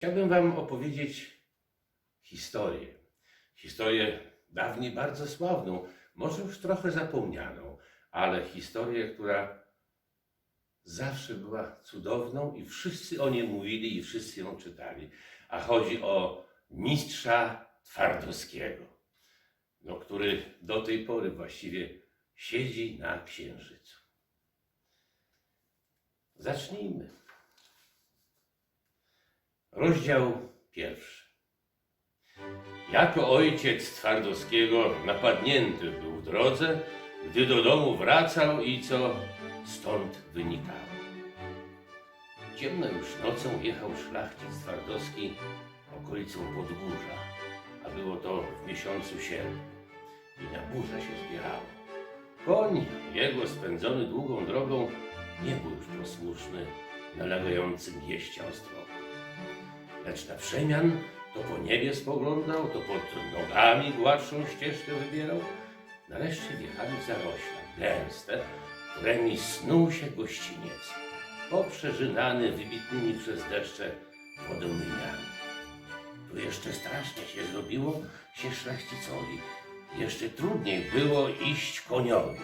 Chciałbym Wam opowiedzieć historię. Historię dawniej bardzo sławną, może już trochę zapomnianą, ale historię, która zawsze była cudowną i wszyscy o niej mówili i wszyscy ją czytali. A chodzi o mistrza Twardowskiego, no, który do tej pory właściwie siedzi na księżycu. Zacznijmy. Rozdział pierwszy. Jako ojciec Twardowskiego napadnięty był w drodze, gdy do domu wracał i co stąd wynikało. Ciemno już nocą jechał szlachcic Twardowski okolicą Podgórza, a było to w miesiącu sierpnia i na burzę się zbierało. Koń jego spędzony długą drogą nie był już posłuszny nalegającym jeźdźcia ostro lecz na przemian to po niebie spoglądał, to pod nogami gładszą ścieżkę wybierał. Nareszcie wjechali w zarośla, gęste, którymi snuł się gościniec, poprzeżynany wybitnymi przez deszcze wodomyniami. Tu jeszcze strasznie się zrobiło się szlachcicowi. Jeszcze trudniej było iść koniowi.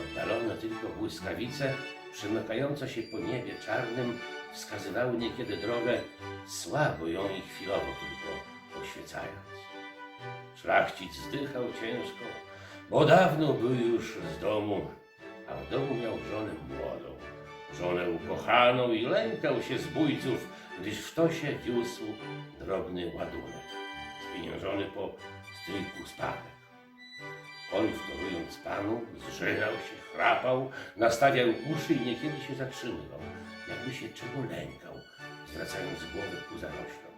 Oddalone tylko błyskawice, przemykające się po niebie czarnym, wskazywały niekiedy drogę, słabo ją i chwilowo tylko oświecając. Szlachcic zdychał ciężko, bo dawno był już z domu, a w domu miał żonę młodą, żonę ukochaną i lękał się zbójców, gdyż w tosie wiózł drobny ładunek, spieniężony po stryjku spadek. On wtorując panu, zżynał się, chrapał, nastawiał uszy i niekiedy się zatrzymywał, jakby się czego lękał, zwracając głowę ku zaroślom.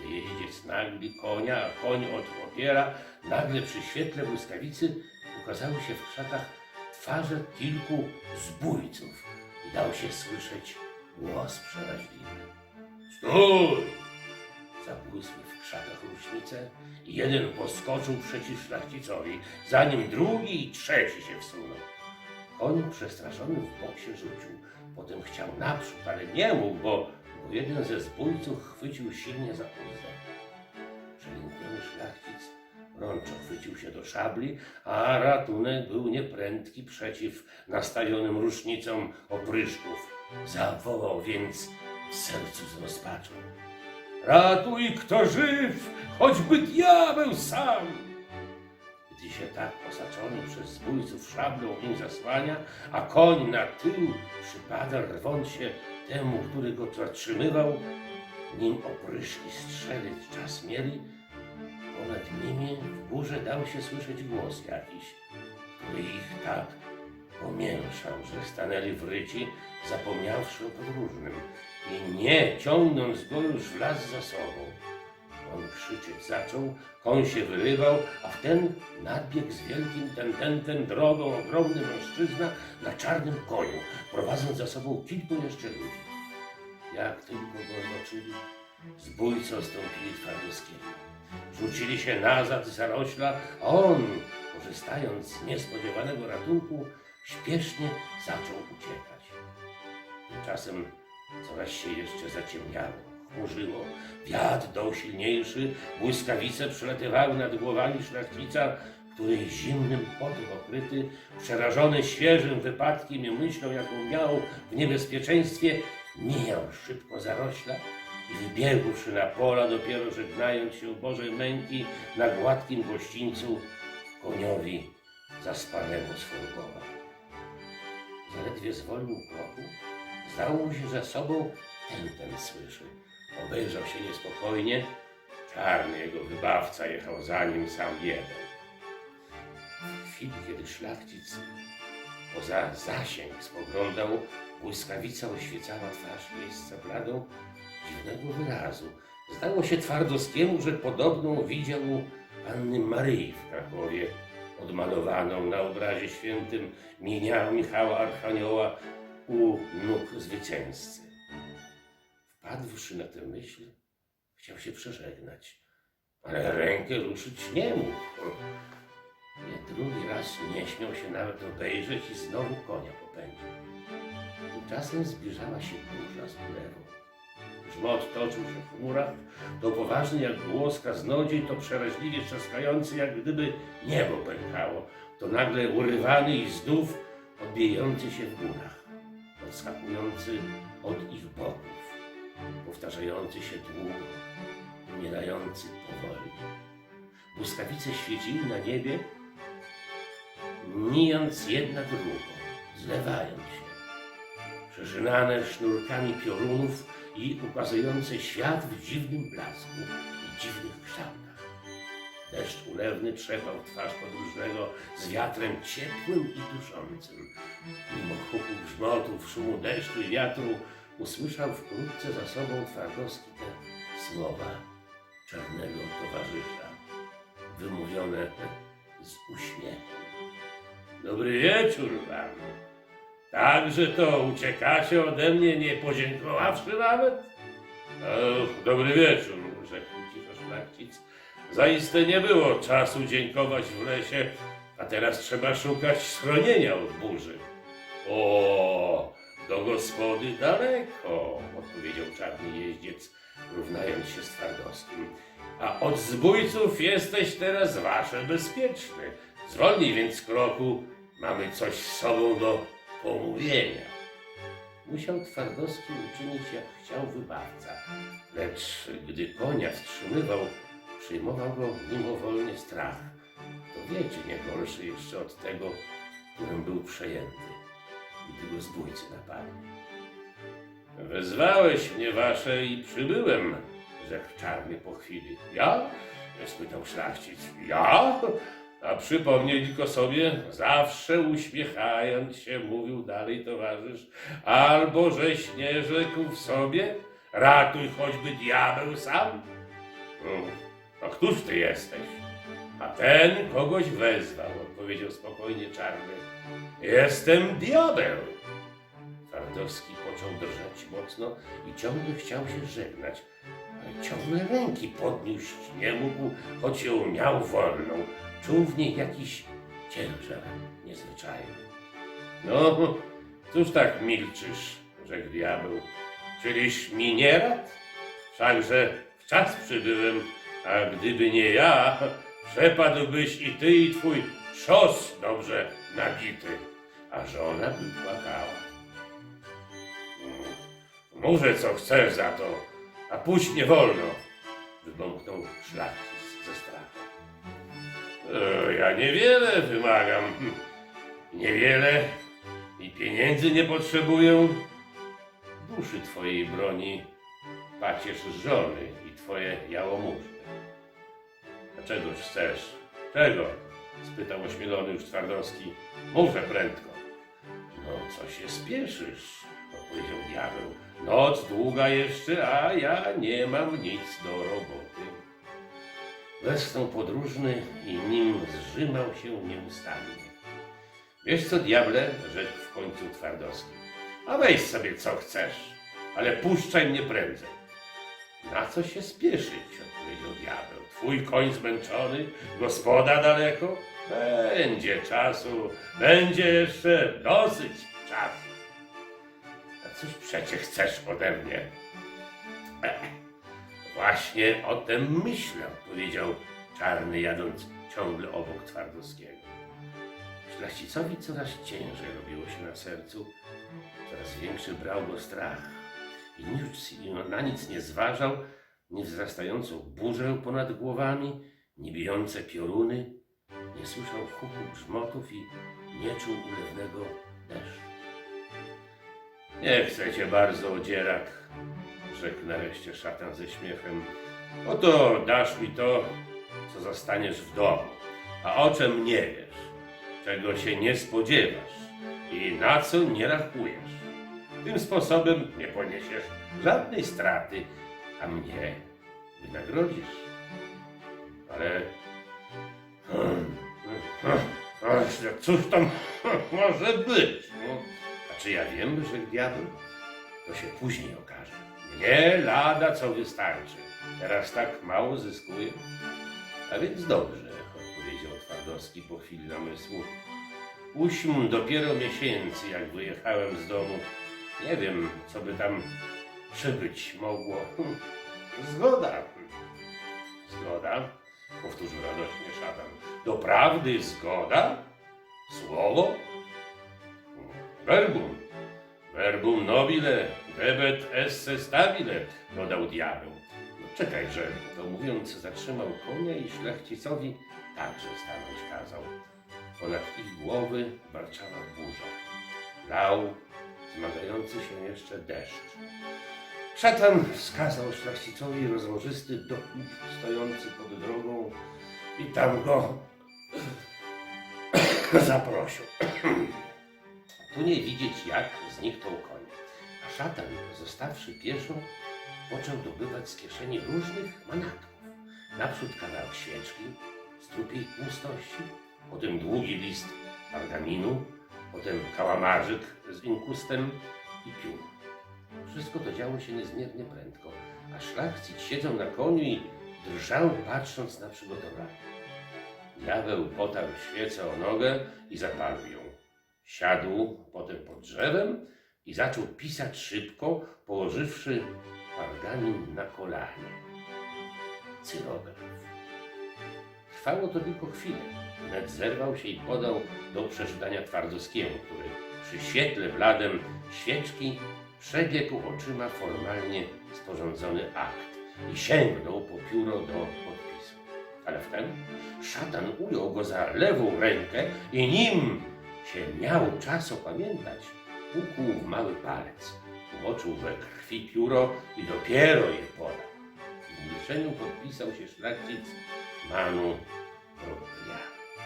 Gdy jeździec nagli konia, a koń od opiera, nagle przy świetle błyskawicy ukazały się w krzakach twarze kilku zbójców i dał się słyszeć głos przeraźliwy. Stój! Zabłysły w krzakach rusznice i jeden poskoczył przeciw szlachcicowi, zanim drugi i trzeci się wsunął. Koń przestraszony w bok się rzucił, potem chciał naprzód, ale nie mógł, bo, bo jeden ze zbójców chwycił silnie za uzdę. Przelękniony szlachcic rączo chwycił się do szabli, a ratunek był nieprędki przeciw nastawionym rusznicom opryszków. Zawołał więc w sercu z rozpaczą. Ratuj kto żyw, choćby diabeł sam! Gdy się tak osaczony przez zbójców szablą im zasłania, a koń na tył przypada rwąc się temu, który go zatrzymywał, nim opryszki strzelić czas mieli, ponad nimi w górze dał się słyszeć głos jakiś, który ich tak pomięszał, że stanęli w ryci, zapomniawszy o podróżnym i nie ciągnąc go już w las za sobą. On krzyczeć zaczął, koń się wyrywał, a wtem nadbiegł z wielkim tententem drogą ogromny mężczyzna na czarnym koniu, prowadząc za sobą kilku jeszcze ludzi. Jak tylko go zobaczyli, zbójcy ostąpili Twardowskiego. Rzucili się nazad z zarośla, a on, korzystając z niespodziewanego ratunku, śpiesznie zaczął uciekać. Tymczasem coraz się jeszcze zaciemniało, chmurzyło, wiatr dał silniejszy, błyskawice przelatywały nad głowami szlachcica, który zimnym potem okryty, przerażony świeżym wypadkiem i myślą, jaką miał w niebezpieczeństwie, mijał szybko zarośla i wybiegłszy na pola, dopiero żegnając się Bożej męki na gładkim gościńcu, koniowi zaspanemu swojego. Zaledwie zwolnił kroku, się, że sobą ten ten słyszy. Obejrzał się niespokojnie. Czarny jego wybawca jechał za nim sam jeden. W chwili, kiedy szlachcic poza zasięg spoglądał, błyskawica oświecała twarz miejsca bladą dziwnego wyrazu. Zdało się Twardowskiemu, że podobną widział u Panny Maryi w Krakowie, odmalowaną na obrazie świętym Minia Michała Archanioła u nóg zwycięzcy. Wpadłszy na tę myśl, chciał się przeżegnać, ale rękę ruszyć nie mógł. Nie drugi raz nie śmiał się nawet obejrzeć i znowu konia popędził. Tymczasem zbliżała się burza z ulewą. grzmot toczył się w chmurach, to poważny jak głos kaznodziej, to przeraźliwie trzaskający, jak gdyby niebo pękało, to nagle urywany i znów odbijający się w górach, odskakujący od ich boków, powtarzający się długo, umierający powoli. Błyskawice świeciły na niebie, mijąc jedna drugą, zlewając się, przeżynane sznurkami piorunów i ukazujące świat w dziwnym blasku i dziwnych kształtach. Deszcz ulewny trzepał twarz podróżnego z wiatrem ciepłym i duszącym. Mimo huku grzmotów, szumu deszczu i wiatru usłyszał wkrótce za sobą twardowski te słowa czarnego towarzysza, wymówione z uśmiechem. Dobry wieczór wam. Także to uciekacie ode mnie, nie podziękowawszy nawet? Dobry wieczór, rzekł cicho szlachcic. Zaiste nie było czasu dziękować w lesie, a teraz trzeba szukać schronienia od burzy. O, do gospody daleko, odpowiedział czarny jeździec, równając się z Twardowskim. A od zbójców jesteś teraz wasze bezpieczny. Zwolnij więc kroku, mamy coś z sobą do pomówienia. Musiał Twardowski uczynić jak chciał wybawca, lecz gdy konia wstrzymywał, przyjmował go mimowolnie strach. To wie, czy nie gorszy jeszcze od tego, którym był przejęty, gdy go zbójcy napadli. Wezwałeś mnie wasze i przybyłem, rzekł czarny po chwili. Ja? spytał szlachcic. Ja? A przypomnieli go sobie, zawsze uśmiechając się, mówił dalej towarzysz, albo żeś nie rzekł w sobie, ratuj choćby diabeł sam. No, a któż ty jesteś? A ten kogoś wezwał, odpowiedział spokojnie czarny. Jestem diabeł. Twardowski począł drżeć mocno i ciągle chciał się żegnać, ale ciągle ręki podnieść nie mógł, choć ją miał wolną. Czuł w niej jakiś ciężar niezwyczajny. No, cóż tak milczysz, rzekł diabeł. Czyliś mi nie rad? Wszakże w czas przybyłem, a gdyby nie ja, przepadłbyś i ty i twój szos dobrze nabity. A żona by płakała. Mówże co chcesz za to, a pójść nie wolno, wybąknął szlachcic ze strachu. E, ja niewiele wymagam, niewiele i pieniędzy nie potrzebuję. Duszy twojej broni pacierz żony i twoje jałmużny. A czegoś chcesz? Czego? spytał ośmielony już Twardowski. Mówże prędko. No, co się spieszysz? odpowiedział diabeł. Noc długa jeszcze, a ja nie mam nic do roboty. Westchnął podróżny i nim zrzymał się nieustannie. Wiesz co, diable, rzekł w końcu Twardowski. A weź sobie co chcesz, ale puszczaj mnie prędzej. Na co się spieszyć, odpowiedział diabeł. Twój koń zmęczony, gospoda daleko? Będzie czasu, będzie jeszcze dosyć czasu. A cóż przecie chcesz ode mnie? E, Właśnie o tym myślę, powiedział czarny, jadąc ciągle obok Twardowskiego. Szlachcicowi coraz ciężej robiło się na sercu, coraz większy brał go strach i nic, na nic nie zważał, nie wzrastającą burzę ponad głowami, nie bijące pioruny, nie słyszał huku grzmotów i nie czuł ulewnego deszczu. Nie chcę cię bardzo, odzierak, rzekł nareszcie szatan ze śmiechem. Oto dasz mi to, co zostaniesz w domu, a o czym nie wiesz, czego się nie spodziewasz i na co nie rachujesz. Tym sposobem nie poniesiesz żadnej straty, a mnie wynagrodzisz. Ale... Cóż tam może być? No, a czy ja wiem, że diabeł? To się później okaże. Mnie lada co wystarczy. Teraz tak mało zyskuję. A więc dobrze, odpowiedział Twardowski po chwili namysłu. Uśm dopiero miesięcy, jak wyjechałem z domu. Nie wiem, co by tam przybyć mogło. Hm, Zgoda. Zgoda, powtórzył radośnie szatan. Doprawdy zgoda? Słowo? Verbum. Verbum nobile, debet esse stabile, dodał diabeł. No czekajże, to mówiąc zatrzymał konia i szlachcicowi także stanąć kazał. Ponad ich głowy barczała burza. Lał zmagający się jeszcze deszcz. Szatan wskazał szlachcicowi rozłożysty dokup stojący pod drogą i tam go zaprosił. Tu nie widzieć jak zniknął koń, a szatan, zostawszy pieszo, począł dobywać z kieszeni różnych manatków. Naprzód kawałek świeczki, strupiej tłustości, potem długi list pergaminu, potem kałamarzyk z inkustem i piór. Wszystko to działo się niezmiernie prędko, a szlachcic siedział na koniu i drżał patrząc na przygotowania. Diabeł potarł świecę o nogę i zapalił ją. Siadł potem pod drzewem i zaczął pisać szybko, położywszy pergamin na kolanie. Cyrograf. Trwało to tylko chwilę. Wnet zerwał się i podał do przeczytania Twardowskiemu, który przy świetle bladem świeczki przebiegł oczyma formalnie sporządzony akt i sięgnął po pióro do podpisu. Ale wtem szatan ujął go za lewą rękę i nim się miał czas opamiętać, ukłuł w mały palec, umoczył we krwi pióro i dopiero je podał. W milczeniu podpisał się szlachcic Manu Propria.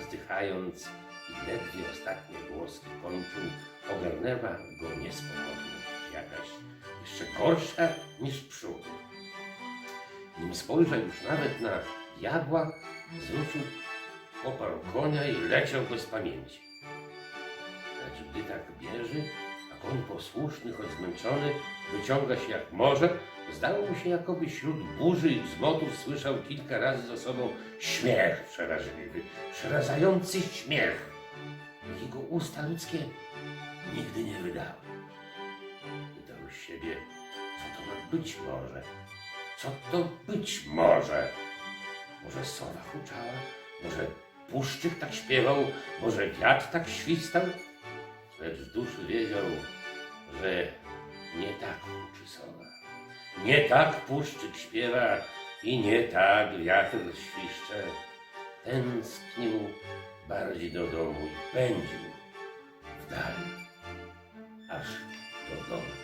Wzdychając i ledwie ostatnie głoski kończył, ogarnęła go niespokojność jakaś jeszcze gorsza niż przód. Nim spojrzał już nawet na diabła, zwrócił, oparł konia i leciał bez pamięci. Lecz gdy tak bierze, koń posłuszny, choć zmęczony, wyciąga się jak może, zdało mu się, jakoby wśród burzy i grzmotów słyszał kilka razy za sobą śmiech przeraźliwy, przerażający śmiech, jakiego usta ludzkie nigdy nie wydały. Pytał siebie, co to ma być może? Co to być może? Może sowa huczała? Może puszczyk tak śpiewał? Może wiatr tak świstał? Lecz w duszy wiedział, że nie tak huczy sowa. Nie tak puszczyk śpiewa i nie tak wiatr świszcze. Tęsknił bardziej do domu i pędził w dal, aż do domu.